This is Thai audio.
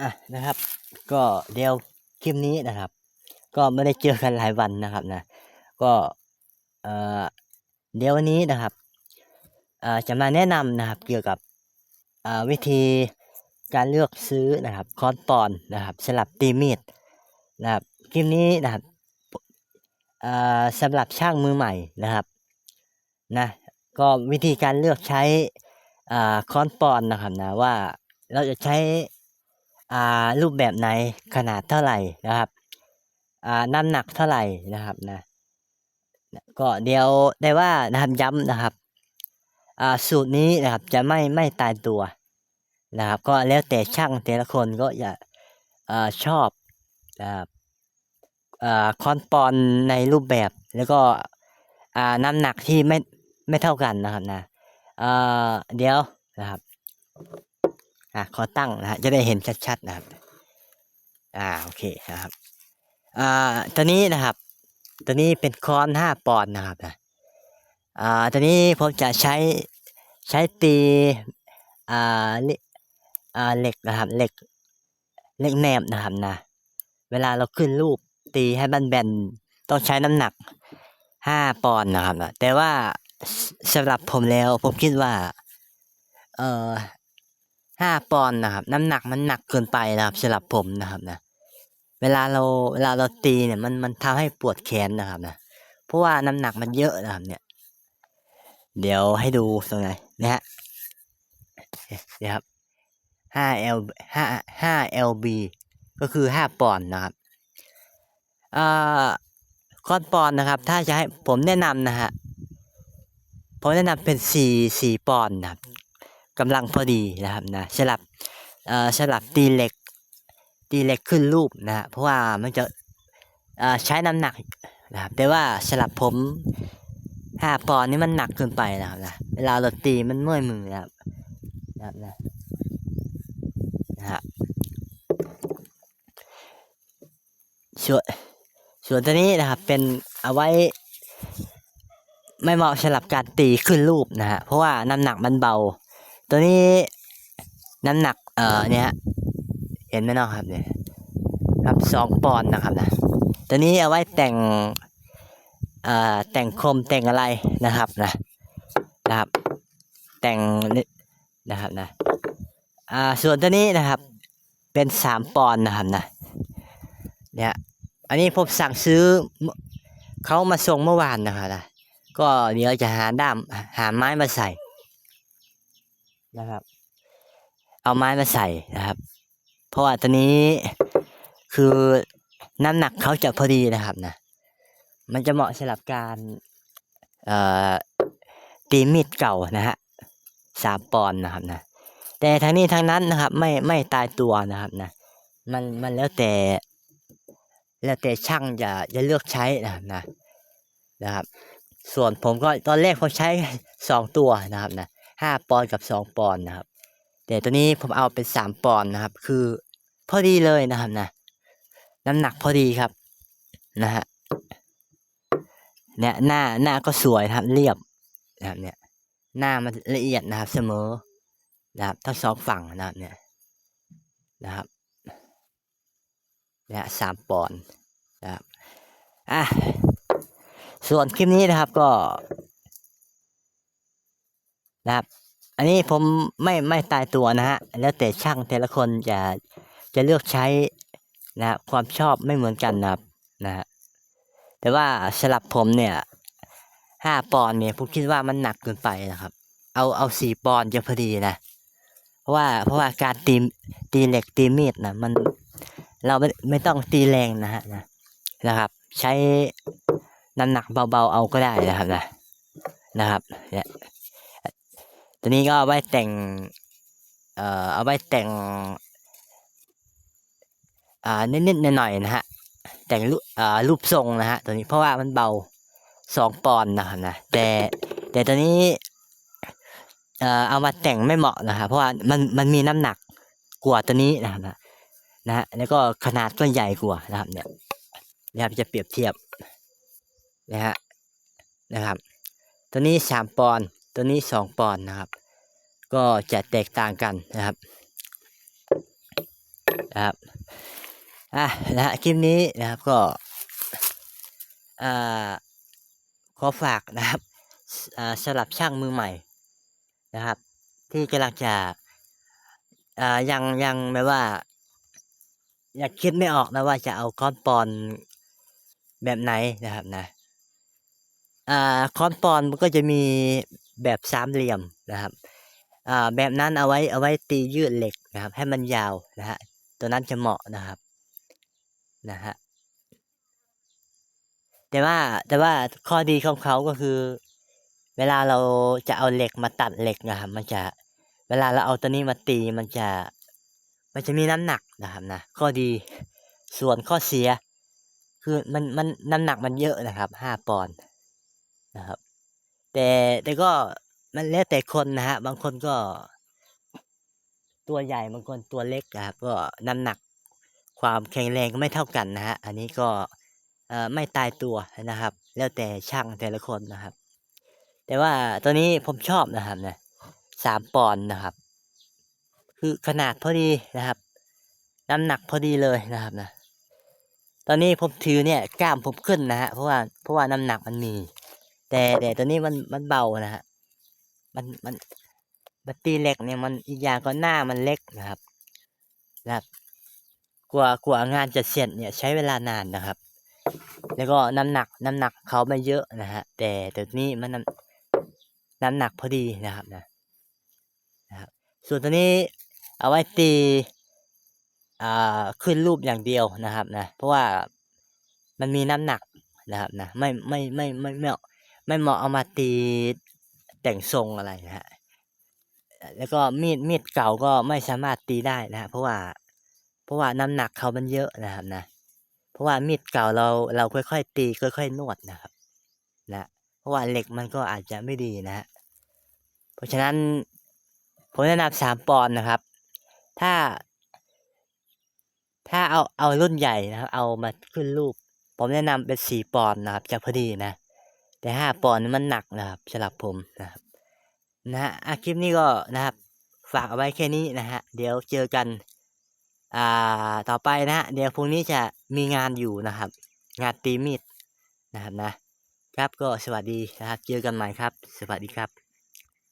อะนะครับ ก็เดี๋ยวคลิปนี้นะครับ ก็ไม่ได้เจอกันหลายวันนะครับนะ ก็เอ่อเดี๋ยววันนี้นะครับเอ่อจะมาแนะนำนะครับ เกี่ยวกับอ่าวิธีการเลือกซื้อนะครับคอนปอนนะครับสลับตีมีดนะครับคลิปนี้นะครับอ่าสำหรับช่างมือใหม่นะครับนะก็วิธีการเลือกใช้อ่าคอนปอนนะครับนะว่าเราจะใช้ รูปแบบไหนขนาดเท่าไหร่นะครับอ่าน้ำหนักเท่าไหร่นะครับนะก็เดียวได้ว่านะครับย้ำนะครับอ่าสูตรนี้นะครับจะไม่ไม่ตายตัวนะครับ ก็แล้วแต่ช่างแต่ละคนก็จะอ่าชอบนะครับอ่าคอนปอนในรูปแบบแล้วก็อ่าน้ำหนักที่ไม่ไม่เท่ากันนะครับนะอ่าเดี๋ยวนะครับ อ่าขอตั้งนะฮะจะได้เห็นชัดๆนะครับ อ่าโอเคนะครับ อ่าตอนนี้นะครับตัวนี้เป็นคอนห้าปอนด์นะครับนะอ่าตัวนี้ผมจะใช้ใช้ตีอ่าเหล็กอ่าเหล็กนะครับเหล็กเหล็กแหนบนะครับนะ เวลาเราขึ้นรูปตีให้มันแบนต้องใช้น้ำหนักห้าปอนด์นะครับนะแต่ว่าสสำหรับผมแล้วผมคิดว่า เอ่อ ห้าปอนด์นะครับ น้ำหนักมันหนักเกินไปนะครับสำหรับผมนะครับนะ เวลาเราเวลาเราตีเนี่ยมันมันทำให้ปวดแขนนะครับนะ เพราะว่าน้ำหนักมันเยอะนะครับ เนี่ย เดี๋ยวให้ดูตรงไหนนะฮะเนี่ยครับห้า L ห้าห้า LB ก็คือห้าปอนด์นะครับอ่าคอนปอนด์นะครับ ถ้าจะให้ผมแนะนำนะฮะผมแนะนำเป็นสี่สี่ปอนด์นะครับ กำลังพอดีนะครับนะสลับเอ่อสลับตีเหล็ก ตีเหล็กขึ้นรูปนะฮะเพราะว่ามันจะเอ่อใช้น้ำหนักนะครับแต่ว่าสลับผมห้าปอนด์นี่มันหนักเกินไปนะครับนะเวลาเราตีมันเมื่อยมือนะครับนะครับนะนะฮะส่วนส่วนตัวนี้นะครับเป็นเอาไว้ไม่เหมาะสำหรับการตีขึ้นรูปนะฮะเพราะว่าน้ำหนักมันเบา ตัวนี้น้ำหนักเอ่อเนี่ยเห็นไหมเนาะครับเนี่ยครับสองปอนด์นะครับนะตัวนี้เอาไว้แต่งเอ่อแต่งโคมแต่งอะไรนะครับนะนะครับ แต่งนี่นะครับนะอ่าส่วนตัวนี้นะครับ เป็นสามปอนด์นะครับนะเนี่ยอันนี้ผมสั่งซื้อเขามาส่งเมื่อวานนะครับนะก็เดี๋ยวจะหาด้ามหาไม้มาใส่ นะครับ เอาไม้มาใส่นะครับ เพราะว่าตัวนี้คือน้ำหนักเขาจะพอดีนะครับนะ มันจะเหมาะสำหรับการเอ่อตีมีดเก่านะฮะสามปอนด์นะครับนะ แต่ทั้งนี้ทั้งนั้นนะครับ ไม่ไม่ตายตัวนะครับนะ มันมันแล้วแต่ แล้วแต่ช่างจะจะเลือกใช้นะครับนะนะครับ ส่วนผมก็ตอนแรกผมใช้สองตัวนะครับนะ ห้าปอนด์กับสองปอนด์นะครับแต่ตัวนี้ผมเอาเป็นสามปอนด์นะครับ คือพอดีเลยนะครับนะน้ำหนักพอดีครับนะฮะเนี่ยหน้าหน้าก็สวยครับเรียบนะครับเนี่ยหน้ามันละเอียดนะครับ เสมอนะครับทั้งสองฝั่งนะครับเนี่ยนะครับเนี่ยสามปอนด์นะครับอะส่วนคลิปนี้นะครับก็ นะครับ อันนี้ผมไม่ไม่ตายตัวนะฮะแล้วแต่ช่างแต่ละคนจะจะเลือกใช้นะความชอบไม่เหมือนกันนะครับนะฮะแต่ว่าสลับผมเนี่ยห้าปอนเนี่ยผมคิดว่ามันหนักเกินไปนะครับ เอาเอาสี่ปอนจะพอดีนะเพราะว่าเพราะว่าการตีตีเหล็กตีมีดนะมันเราไม่ไม่ต้องตีแรงนะฮะนะนะครับ ใช้น้ำหนักเบาๆเอาก็ได้นะครับนะนะครับเนี่ย ตัวนี้ก็เอาไว้แต่ง เอ่อ เอาไว้แต่ง อ่า นิดๆหน่อยๆนะฮะ แต่งรูปอ่ารูปทรงนะฮะ ตัวนี้เพราะว่ามันเบาสองปอนด์นะครับนะ แต่แต่ตัวนี้ เอ่อ เอามาแต่งไม่เหมาะนะครับเพราะว่ามันมันมีน้ำหนักกว่าตัวนี้นะครับนะนะฮะ แล้วก็ขนาดก็ใหญ่กว่านะครับ เนี่ยนะครับจะเปรียบเทียบนะฮะนะครับ ตัวนี้สามปอนด์ ตัวนี้สองปอนด์นะครับ ก็จะแตกต่างกันนะครับนะครับอะนะฮะคลิปนี้นะครับก็อ่าขอฝากนะครับอ่าสำหรับช่างมือใหม่นะครับ ที่กำลังจะอ่ายังยังแบบว่า อยากคิดไม่ออกนะว่าจะเอาค้อนปอนแบบไหนนะครับนะอ่าค้อนปอนมันก็จะมี แบบสามเหลี่ยมนะครับแบบนั้นเอาไว้เอาไว้ตียืดเหล็กนะครับ ให้มันยาวนะฮะตัวนั้นจะเหมาะนะครับนะฮะแต่ว่าแต่ว่าข้อดีของเขาก็คือ เวลาเราจะเอาเหล็กมาตัดเหล็กนะครับ มันจะเวลาเราเอาตัวนี้มาตีมันจะ มันจะมีน้ำหนักนะครับนะข้อดีส่วนข้อเสีย คือมันมันน้ำหนักมันเยอะนะครับห้าปอนด์นะครับ แต่แต่ก็มันแล้วแต่คนนะฮะ บางคนก็ ตัวใหญ่บางคนตัวเล็กนะครับ ก็น้ำหนักความแข็งแรงก็ไม่เท่ากันนะฮะ อันนี้ก็ไม่ตายตัวนะครับ แล้วแต่ช่างแต่ละคนนะครับ แต่ว่าตัวนี้ผมชอบนะครับนะสามปอนด์นะครับ คือขนาดพอดีนะครับ น้ำหนักพอดีเลยนะครับนะ ตอนนี้ผมถือเนี่ยกล้ามผมขึ้นนะฮะเพราะว่าเพราะว่าน้ำหนักมันมี แต่แต่ตัวนี้มันมันเบานะฮะ มันมันมันตีเล็กเนี่ยมันอีกอย่างก็หน้ามันเล็กนะครับนะครับกว่ากว่างานจะเสร็จเนี่ยใช้เวลานานนะครับ แล้วก็น้ำหนักน้ำหนักเขาไม่เยอะนะฮะ แต่ตัวนี้มันน้ำน้ำหนักพอดีนะครับนะนะครับ ส่วนตัวนี้เอาไว้ตีอ่าขึ้นรูปอย่างเดียวนะครับนะ เพราะว่ามันมีน้ำหนักนะครับนะไม่ไม่ไม่ไม่ไม่เหมาะ ไม่เหมาะเอามาตีแต่งทรงอะไรนะฮะ แล้วก็มีดมีดเก่าก็ไม่สามารถตีได้นะฮะเพราะว่า เพราะว่าน้ำหนักเขามันเยอะนะครับนะ เพราะว่ามีดเก่าเราเราค่อยๆ ตีค่อยๆนวดนะครับ นะ เพราะว่าเหล็กมันก็อาจจะไม่ดีนะฮะ เพราะฉะนั้นผมแนะนำสามปอนด์นะครับ ถ้า ถ้าเอาเอารุ่นใหญ่นะครับ เอามาขึ้นรูป ผมแนะนำเป็นสี่ปอนด์นะครับ จะพอดีนะ แต่ห้าปอนด์มันหนักนะครับสำหรับผมนะครับนะฮะคลิปนี้ก็นะครับ ฝากเอาไว้แค่นี้นะฮะเดี๋ยวเจอกันอ่าต่อไปนะฮะเดี๋ยวพรุ่งนี้จะมีงานอยู่นะครับ งานตีมีดนะครับนะครับก็สวัสดีนะครับ เจอกันใหม่ครับ สวัสดีครับ